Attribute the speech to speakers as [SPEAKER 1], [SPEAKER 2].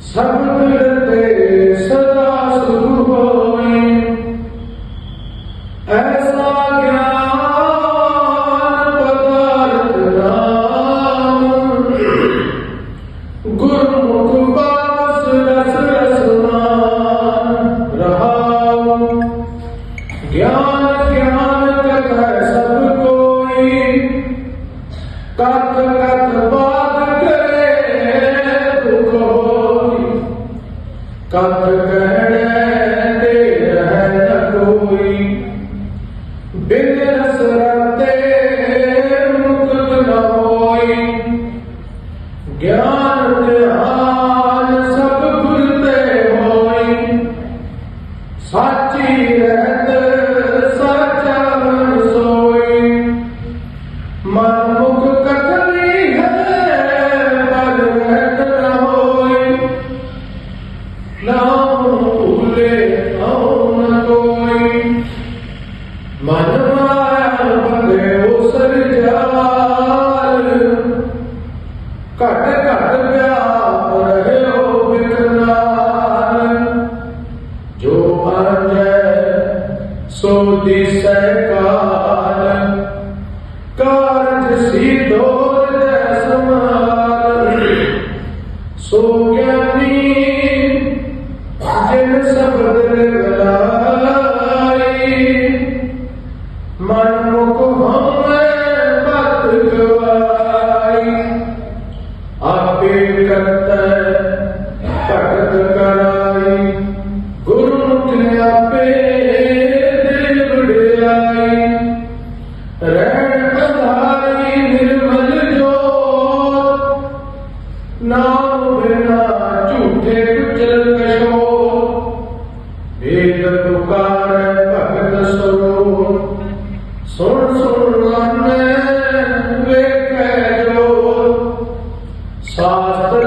[SPEAKER 1] ਸਭ ਕਤ ਕਤ ਬਾਤ ਕਰੇ ਦੁਖ ਹੋਈ ਕਤ ਕਹਿਣੇ ਤੇ ਰਹਿ ਨ ਕੋਈ ਬਿਨ ਰਸਰਤੇ ਮੁਕਤ ਨ ਹੋਈ ਗਿਆਨ ਤੇ ਨਾ ਭੂਲੇ ਆਉਣ ਕੋਈ। ਮਨ ਮਾਇਆ ਬੰਦੇ ਉਸਰ ਜਾਲ ਘਟ ਘਟ ਪਿਆਰ ਰਹਿਓ ਬਿਕਰਾਰ ਜੋ ਮਨ ਜੈ ਸੋ ਦਿਸੈ ਕਾਲ ਕਾਰਜ ਸੀਧੋ ਜੈ ਸਮਾਰ ਸੋ ਗਿਆਨੀ ਗੁਰ ਗਲਾਈ ਮਨ ਮੁਖ ਹਮ